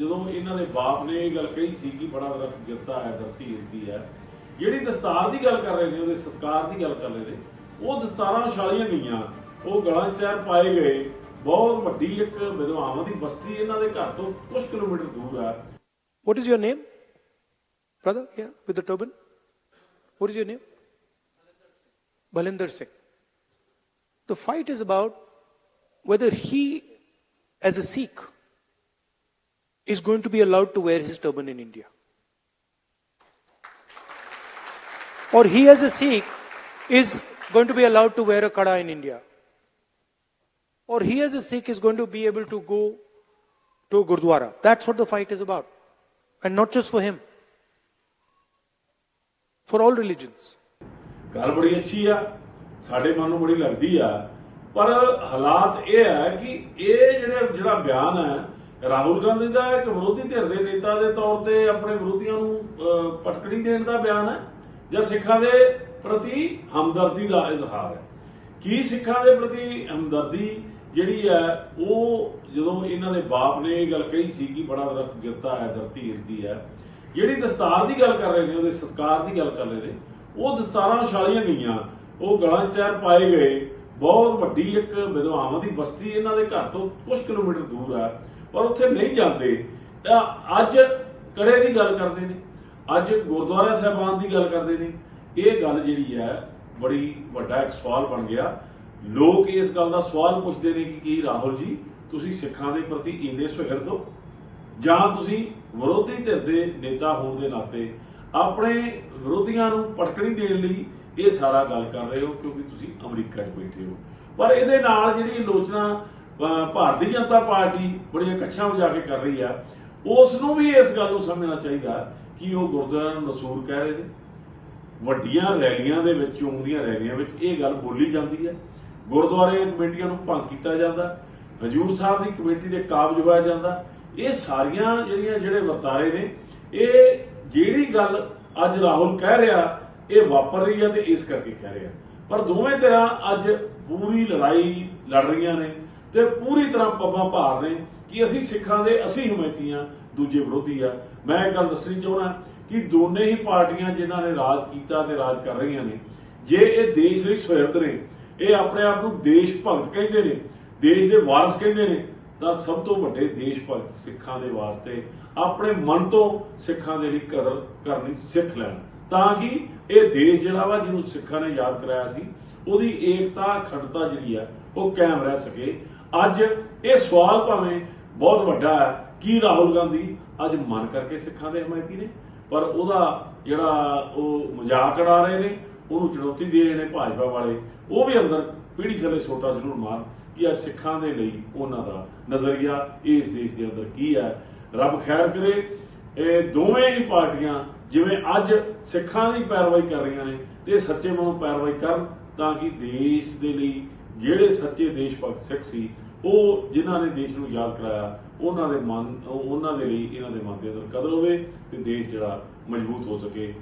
ਜਦੋਂ ਇਹਨਾਂ ਦੇ ਬਾਪ ਨੇ ਇਹ ਗੱਲ ਕਹੀ ਸੀ ਕਿ ਬੜਾ ਦਰਖਤ ਗਿਰਦਾ ਹੈ ਧਰਤੀ ਹਿਲਦੀ ਹੈ ਜਿਹੜੀ ਦਸਤਾਰ ਦੀ ਗੱਲ ਕਰ ਰਹੇ ਨੇ ਉਹਦੇ ਸਤਕਾਰ ਦੀ ਗੱਲ ਕਰ ਰਹੇ ਨੇ ਉਹ ਦਸਤਾਰਾਂ ਛਾਲੀਆਂ ਗਈਆਂ ਉਹ ਗਲਾਂ 'ਚ ਪਾਏ ਗਏ ਬਹੁਤ ਵੱਡੀ ਇੱਕ ਵਿਧਵਾਵਾਂ ਦੀ ਬਸਤੀ ਇਹਨਾਂ ਦੇ ਘਰ ਤੋਂ ਕੁਝ ਕਿਲੋਮੀਟਰ ਦੂਰ ਹੈ What is your name Brother, here with the turban. What is your name? Balinder Singh. The fight is about whether he, as a Sikh, is going to be allowed to wear his turban in India. Or he, as a Sikh, is going to be allowed to wear a kada in India. Or he, as a Sikh, is going to be able to go to Gurdwara. That's what the fight is about. And not just for him, for all religions. ਗੱਲ ਬੜੀ ਅੱਛੀ ਆ ਸਾਡੇ ਮਨ ਨੂੰ ਬੜੀ ਲੱਗਦੀ ਆ ਪਰ ਹਾਲਾਤ ਇਹ ਹੈ ਕਿ ਇਹ ਜਿਹੜੇ ਜਿਹੜਾ ਬਿਆਨ ਹੈ ਰਾਹੁਲ ਗਾਂਧੀ ਦਾ ਇੱਕ ਵਿਰੋਧੀ ਧਿਰ ਦੇ ਨੇਤਾ ਦੇ ਤੌਰ ਤੇ ਆਪਣੇ ਵਿਰੋਧੀਆਂ ਨੂੰ ਪਟਕੜੀ ਦੇਣ ਦਾ ਬਿਆਨ ਹੈ, ਜਾਂ ਸਿੱਖਾਂ ਦੇ ਪ੍ਰਤੀ ਹਮਦਰਦੀ ਦਾ ਇਜ਼ਹਾਰ ਹੈ? ਕੀ ਸਿੱਖਾਂ ਦੇ ਪ੍ਰਤੀ ਹਮਦਰਦੀ ਜਿਹੜੀ ਹੈ, ਉਹ ਜਦੋਂ ਇਹਨਾਂ ਦੇ ਬਾਪ ਨੇ ਇਹ ਗੱਲ ਕਹੀ ਸੀ ਕਿ ਬੜਾ ਦਰਖਤ ਗਿਰਤਾ ਹੈ, ਧਰਤੀ ਹਿਲਦੀ ਹੈ, ਜਿਹੜੀ ਦਸਤਾਰ ਦੀ ਗੱਲ ਕਰ ਰਹੇ ਨੇ, ਉਹਦੇ ਸਤਕਾਰ ਦੀ ਗੱਲ ਕਰ ਰਹੇ ਨੇ, ਉਹ ਦਸਤਾਰਾਂ ਛਾਲੀਆਂ ਗਈਆਂ, ਉਹ ਗਲਾਂ 'ਚ ਚੈਰ ਪਾਏ ਗਏ, ਬਹੁਤ ਵੱਡੀ ਇੱਕ ਵਿਧਵਾਵਾਂ ਦੀ ਬਸਤੀ ਇਹਨਾਂ ਦੇ ਘਰ ਤੋਂ ਕੁਝ ਕਿਲੋਮੀਟਰ ਦੂਰ ਹੈ ਪਰ ਉੱਥੇ ਨਹੀਂ ਜਾਂਦੇ। ਅੱਜ ਕੜੇ ਦੀ ਗੱਲ ਕਰਦੇ ਨੇ। ਅੱਜ ਗੁਰਦੁਆਰਾ ਸਾਹਿਬਾਨ ਦੀ ਗੱਲ ਕਰਦੇ ਨੇ। ਇਹ ਗੱਲ ਜਿਹੜੀ ਹੈ, ਬੜੀ ਵੱਡਾ ਇੱਕ ਸਵਾਲ ਬਣ ਗਿਆ। ਲੋਕ ਇਸ ਗੱਲ ਦਾ ਸਵਾਲ ਪੁੱਛਦੇ ਨੇ ਕਿ ਕੀ ਰਾਹੁਲ ਜੀ, ਤੁਸੀਂ ਸਿੱਖਾਂ ਦੇ ਪ੍ਰਤੀ ਇੰਨੇ ਸੁਹਿਰਦ ਹੋ? ਜਾਂ ਤੁਸੀਂ ਵਿਰੋਧੀ ਧਿਰ ਦੇ ਨੇਤਾ ਹੋਣ ਦੇ ਨਾਤੇ ਆਪਣੇ ਵਿਰੋਧੀਆਂ ਨੂੰ ਪਟਕਣੀ ਦੇਣ ਲਈ ਇਹ ਸਾਰਾ ਗੱਲ ਕਰ ਰਹੇ ਹੋ ਕਿਉਂਕਿ ਤੁਸੀਂ ਅਮਰੀਕਾ 'ਚ ਬੈਠੇ ਹੋ? ਪਰ ਇਹਦੇ ਨਾਲ ਜਿਹੜੀ ਆਲੋਚਨਾ ਭਾਰਤੀ ਜਨਤਾ ਪਾਰਟੀ ਬੜੀਆਂ ਕੱਛਾਂ ਵਜਾ ਕੇ ਕਰ ਰਹੀ ਆ। ਉਸ ਨੂੰ ਵੀ ਇਸ ਗੱਲ ਨੂੰ ਸਮਝਣਾ ਚਾਹੀਦਾ ਕਿ ਉਹ ਗੁਰਦੁਆਰਾ ਨੂੰ ਨਸੂਰ ਕਹਿ ਰਹੇ ਨੇ। ਵੱਡੀਆਂ ਰੈਲੀਆਂ ਦੇ ਵਿੱਚ ਚੋਣ ਦੀਆਂ ਰੈਲੀਆਂ ਵਿੱਚ ਇਹ ਗੱਲ ਬੋਲੀ ਜਾਂਦੀ ਹੈ ਗੁਰਦੁਆਰੇ ਕਮੇਟੀਆਂ ਨੂੰ ਭੰਗ ਕੀਤਾ ਜਾਂਦਾ। ਹਜੂਰ ਸਾਹਿਬ ਦੀ ਕਮੇਟੀ ਦੇ ਕਾਬਜ ਹੋਇਆ ਜਾਂਦਾ। ਇਹ ਸਾਰੀਆਂ ਜਿਹੜੀਆਂ, ਜਿਹੜੇ ਵਰਤਾਰੇ ਨੇ, ਇਹ ਜਿਹੜੀ ਗੱਲ ਅੱਜ ਰਾਹੁਲ ਕਹਿ ਰਿਹਾ, ਇਹ ਵਾਪਰ ਰਹੀ ਹੈ ਤੇ ਇਸ ਕਰਕੇ ਕਹਿ ਰਿਹਾ। ਪਰ ਦੋਵੇਂ ਤਰ੍ਹਾਂ ਅੱਜ ਪੂਰੀ ਲੜਾਈ ਲੜ ਰਹੀਆਂ ਨੇ। ਤੇ ਪੂਰੀ ਤਰ੍ਹਾਂ ਪੱਬਾਂ ਭਾਰ ਨੇ ਕਿ ਅਸੀਂ ਸਿੱਖਾਂ ਦੇ, ਅਸੀਂ ਹਮਾਇਤੀਆਂ ਦੂਜੇ ਵਿਰੋਧੀ ਆ। ਮੈਂ ਇਹ ਗੱਲ ਦੱਸਣੀ ਚਾਹੁੰਦਾ ਕਿ ਦੋਨੇ ਹੀ ਪਾਰਟੀਆਂ ਜਿਨ੍ਹਾਂ ਨੇ ਰਾਜ ਕੀਤਾ ਤੇ ਰਾਜ ਕਰ ਰਹੀਆਂ ਨੇ, ਜੇ ਇਹ ਦੇਸ਼ ਲਈ ਸੁਹਿਰਦ ਨੇ, ਇਹ ਆਪਣੇ ਆਪ ਨੂੰ ਦੇਸ਼ ਭਗਤ ਕਹਿੰਦੇ ਨੇ, ਦੇਸ਼ ਦੇ ਵਾਰਸ ਕਹਿੰਦੇ ਨੇ, ਤਾਂ ਸਭ ਤੋਂ ਵੱਡੇ ਦੇਸ਼ ਭਗਤ ਸਿੱਖਾਂ ਦੇ ਵਾਸਤੇ ਆਪਣੇ ਮਨ ਤੋਂ ਸਿੱਖਾਂ ਦੇ ਲਈ ਕਦਰ ਕਰਨੀ ਸਿੱਖ ਲੈਣ। ਤਾਂ ਕਿ ਇਹ ਦੇਸ਼ ਜਿਹੜਾ ਵਾ ਜਿਹਨੂੰ ਸਿੱਖਾਂ ਨੇ ਯਾਦ ਕਰਾਇਆ ਸੀ, ਉਹਦੀ ਏਕਤਾ, ਅਖੰਡਤਾ ਜਿਹੜੀ ਆ, ਉਹ ਕਾਇਮ ਰਹਿ ਸਕੇ। ਅੱਜ ਇਹ ਸਵਾਲ ਭਾਵੇਂ ਬਹੁਤ ਵੱਡਾ ਹੈ, ਕੀ ਰਾਹੁਲ ਗਾਂਧੀ ਅੱਜ ਮਨ ਕਰਕੇ ਸਿੱਖਾਂ ਦੇ ਹਮਾਇਤੀ ਨੇ? ਪਰ ਉਹਦਾ ਜਿਹੜਾ ਉਹ ਮਜ਼ਾਕ ਉਡਾ ਰਹੇ ਨੇ, ਉਹਨੂੰ ਚੁਣੌਤੀ ਦੇ ਰਹੇ ਨੇ ਭਾਜਪਾ ਵਾਲੇ, ਉਹ ਵੀ ਅੰਦਰ ਪੀੜੀ ਥੱਲੇ ਸੋਟਾ ਜ਼ਰੂਰ ਮਾਰ ਕਿ ਆ ਸਿੱਖਾਂ ਦੇ ਲਈ ਉਹਨਾਂ ਦਾ ਨਜ਼ਰੀਆ ਇਸ ਦੇਸ਼ ਦੇ ਅੰਦਰ ਕੀ ਹੈ। ਰੱਬ ਖੈਰ ਕਰੇ, ਇਹ ਦੋਵੇਂ ਹੀ ਪਾਰਟੀਆਂ ਜਿਵੇਂ ਅੱਜ ਸਿੱਖਾਂ ਦੀ ਪੈਰਵਾਈ ਕਰ ਰਹੀਆਂ ਨੇ, ਤੇ ਇਹ ਸੱਚੇ ਮਨੋਂ ਪੈਰਵਾਈ ਕਰਨ ਤਾਂ ਕਿ ਦੇਸ਼ ਦੇ ਲਈ ਜਿਹੜੇ ਸੱਚੇ ਦੇਸ਼ ਭਗਤ ਸਿੱਖ ਸੀ, ਉਹ ਜਿਨ੍ਹਾਂ ਨੇ ਦੇਸ਼ ਨੂੰ ਯਾਦ ਕਰਾਇਆ, ਉਹਨਾਂ ਦੇ ਮਨ, ਉਹ- ਉਹਨਾਂ ਦੇ ਲਈ ਇਹਨਾਂ ਦੇ ਮਨ ਦੇ ਅੰਦਰ ਕਦਰ ਹੋਵੇ ਤੇ ਦੇਸ਼ ਜਿਹੜਾ ਮਜ਼ਬੂਤ ਹੋ ਸਕੇ।